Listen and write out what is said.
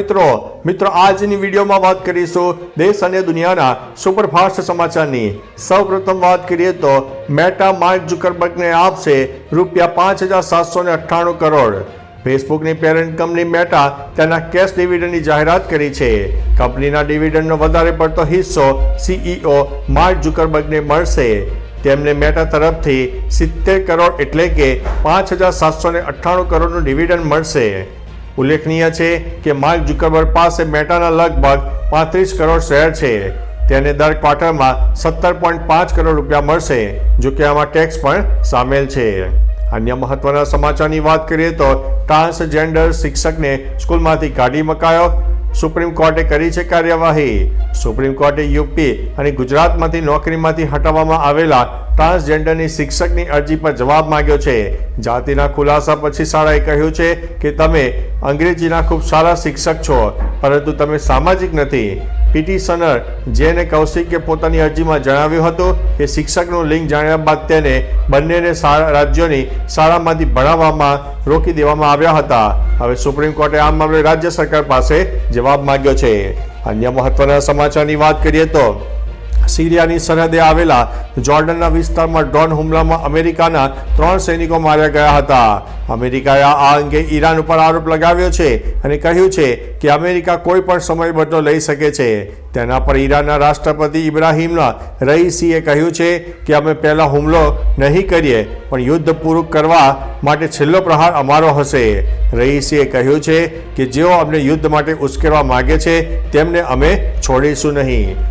મિત્રો મિત્રો, આજની વિડીયોમાં વાત કરીશું દેશ અને દુનિયાના સુપરફાસ્ટ સમાચારની. સૌપ્રથમ વાત કરીએ તો મેટા માર્ક ઝુકરબર્ગને આપશે રૂપિયા પાંચ હજાર સાતસો ને અઠ્ઠાણું કરોડ. ફેસબુકની પેરેન્ટ કંપની મેટા તેના કેશ ડિવિડન્ડની જાહેરાત કરી છે. કંપનીના ડિવિડન્ડનો વધારે પડતો હિસ્સો સીઈઓ માર્ક ઝુકરબર્ગને મળશે. તેમને મેટા તરફથી સિત્તેર કરોડ એટલે કે પાંચ હજાર સાતસો ને અઠ્ઠાણું કરોડનું ડિવિડન્ડ મળશે. ઉલ્લેખનીય છે કે માર્ક ઝુકરબર્ગ પાસે મેટાના લગભગ પાંત્રીસ કરોડ શેર છે. તેને દર ક્વાર્ટરમાં સત્તર પોઈન્ટ પાંચ કરોડ રૂપિયા મળશે, જો કે આમાં ટેક્સ પણ સામેલ છે. અન્ય મહત્વના સમાચારની વાત કરીએ તો ટ્રાન્સજેન્ડર શિક્ષકને સ્કૂલમાંથી કાઢી મકાયો. સુપ્રીમ કોર્ટે કરી છે કાર્યવાહી. સુપ્રીમ કોર્ટે યુપી અને ગુજરાતમાંથી નોકરીમાંથી હટાવવામાં આવેલા ટ્રાન્સજેન્ડરની શિક્ષકની અરજી પર જવાબ માંગ્યો છે. જાતિના ખુલાસા પછી શાળાએ કહ્યું છે કે તમે અંગ્રેજીના ખૂબ સારા શિક્ષક છો, પરંતુ તમે સામાજિક નથી. પિટિશનર જેને કૌશિકે પોતાની અરજીમાં જણાવ્યું હતું કે શિક્ષકનું લિંગ જાણ્યા બાદ તેને બંનેને રાજ્યોની શાળામાંથી ભણાવવામાં રોકી દેવામાં આવ્યા હતા. હવે સુપ્રીમ કોર્ટે આ મામલે રાજ્ય સરકાર પાસે જવાબ માંગ્યો છે. અન્ય મહત્વના સમાચારની વાત કરીએ તો સિરિયાની સરહદે આવેલા જોર્ડનના વિસ્તારમાં ડ્રોન હુમલામાં અમેરિકાના ત્રણ સૈનિકો માર્યા ગયા હતા. અમેરિકાએ આ અંગે ઈરાન ઉપર આરોપ લગાવ્યો છે અને કહ્યું છે કે અમેરિકા કોઈ પણ સમય બદલો લઈ શકે છે. તેના પર ઈરાનના રાષ્ટ્રપતિ ઇબ્રાહિમના રઈસીએ કહ્યું છે કે અમે પહેલાં હુમલો નહીં કરીએ, પણ યુદ્ધ પૂરું કરવા માટે છેલ્લો પ્રહાર અમારો હશે. રઈસીએ કહ્યું છે કે જેઓ અમને યુદ્ધ માટે ઉશ્કેરવા માગે છે, તેમને અમે છોડીશું નહીં.